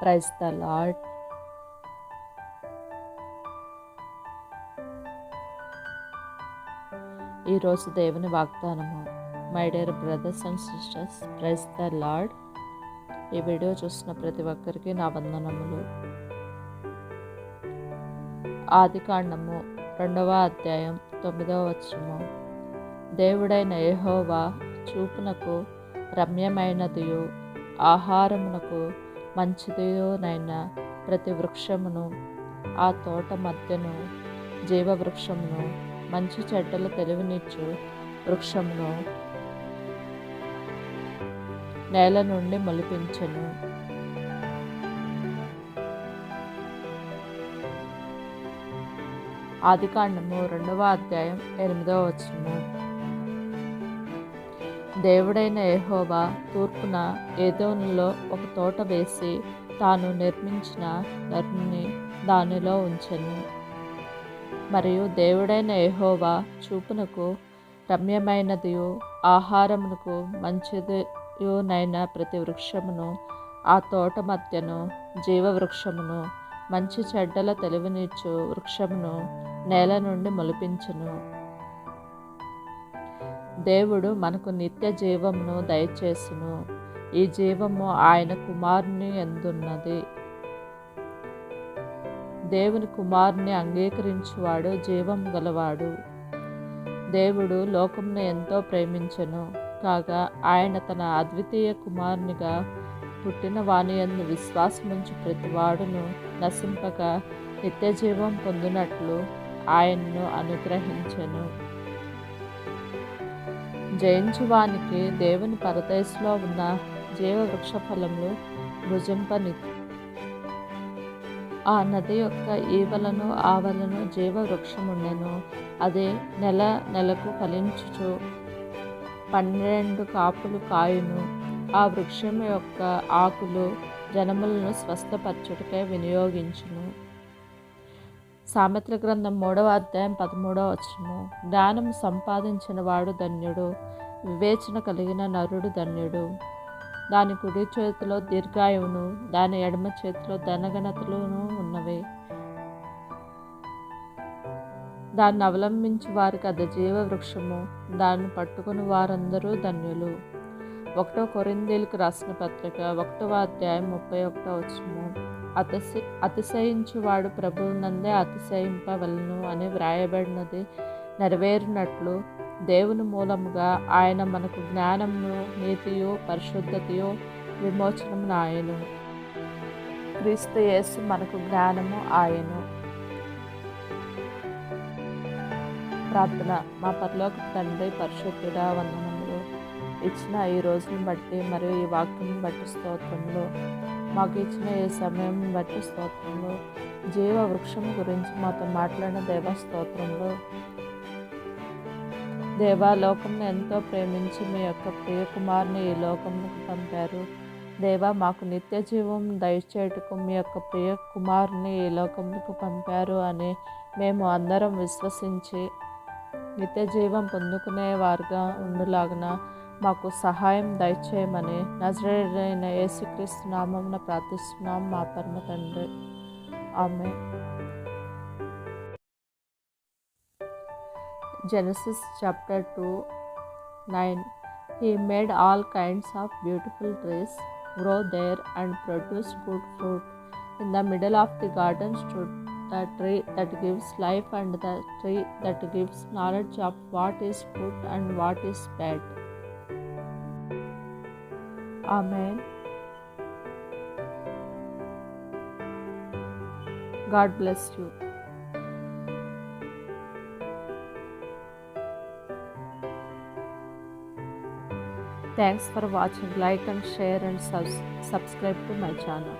Praise the lord ఈరోజు దేవుని వాగ్దానము my dear brothers and sisters praise the Lord ఈ వీడియో చూస్తున్న ప్రతి ఒక్కరికి నా వందనములు. ఆది కాండము రెండవ అధ్యాయం తొమ్మిదవ వచ్చము దేవుడైన యెహోవా చూపునకు రమ్యమైనదియు ఆహారమునకు మంచిదియునైన ప్రతి వృక్షమును ఆ తోట మధ్యను జీవవృక్షమును మంచి చెడ్డలు తెలివినిచ్చు వృక్షమును నేల నుండి మొలిపించను. ఆదికాండము రెండవ అధ్యాయం ఎనిమిదవ వచనము. దేవుడైన ఎహోవా తూర్పున ఏదోనులో ఒక తోట వేసి తాను నిర్మించిన నరుని దానిలో ఉంచెను. మరియు దేవుడైన ఎహోవా చూపునకు రమ్యమైనదియు ఆహారమునకు మంచిదియునైన ప్రతి వృక్షమును ఆ తోట మధ్యను జీవవృక్షమును మంచి చెడ్డల తెలివినిచ్చు వృక్షమును నేల నుండి మొలిపించును. దేవుడు మనకు నిత్య జీవమును దయచేసును. ఈ జీవము ఆయన కుమారుని ఎందున్నది? దేవుని కుమారుని అంగీకరించువాడు జీవం గలవాడు. దేవుడు లోకంను ఎంతో ప్రేమించెను. కాగా ఆయన తన అద్వితీయ కుమారునిగా పుట్టిన వాణి ఎందు విశ్వాసముంచి ప్రతివాడును నశింపక నిత్యజీవం పొందినట్లు ఆయన్ను అనుగ్రహించెను. జయించువానికి దేవుని పరదేశంలో ఉన్న జీవవృక్ష ఫలములు భుజింపని ఆ నది యొక్క ఈవలను ఆవలను జీవవృక్షముండెను. అది నెల నెలకు ఫలించుచు పన్నెండు కాపులు కాయును. ఆ వృక్షం యొక్క ఆకులు జనములను స్వస్థపరచుటకే వినియోగించును. సామెత్ర గ్రంథం మూడవ అధ్యాయం పదమూడవ వచనము. జ్ఞానం సంపాదించిన వాడు ధన్యుడు వివేచన కలిగిన నరుడు ధన్యుడు. దాని కుడి చేతిలో దీర్ఘాయువును దాని ఎడమ చేతిలో ధనగణతలును ఉన్నవి. దాన్ని అవలంబించి వారికి అది జీవ వృక్షము దాన్ని పట్టుకుని వారందరూ ధన్యులు. ఒకటో కొరిందేలకు రాసిన పత్రిక ఒకటవ అధ్యాయం ముప్పై ఒకటో వచ్చము అతిశ అతిశయించువాడు ప్రభువునందే అతిశయింపవలను అని వ్రాయబడినది నెరవేరినట్లు దేవుని మూలముగా ఆయన మనకు జ్ఞానమును నీతియు పరిశుద్ధతయు విమోచనము ఆయను క్రీస్తు యేసు మనకు జ్ఞానము ఆయను. ప్రార్థన. మా పరలోక తండ్రి పరిశుద్ధుడా వందనములు ఇచ్చిన ఈ రోజును బట్టి మరియు ఈ వాక్యం బట్టి స్తోత్రంలో మాకు ఇచ్చిన ఈ సమయం బట్టి స్తోత్రంలో జీవ వృక్షం గురించి మాతో మాట్లాడిన దేవ స్తోత్రంలో. దేవా లోకం ఎంతో ప్రేమించి మీ యొక్క ప్రియ కుమార్ని ఈ లోకంకు పంపారు. దేవా మాకు నిత్య జీవం దయచేయటకు మీ యొక్క ప్రియ కుమారుని ఈ లోకంకు పంపారు అని మేము అందరం విశ్వసించి నిత్య జీవం పొందుకునే వారుగా ఉండులాగన మాకు సహాయం దయచేయమని నజరైన యేసుక్రీస్తు నామమున ప్రార్థిస్తున్నాం మా పరమ తండ్రి ఆమె Genesis chapter 2 9 He made all kinds of beautiful trees grow there and produce good fruit. In the middle of the garden stood the tree that gives life and the tree that gives knowledge of what is good and what is bad. Amen. God bless you. Thanks for watching. Like and share and subs- subscribe to my channel.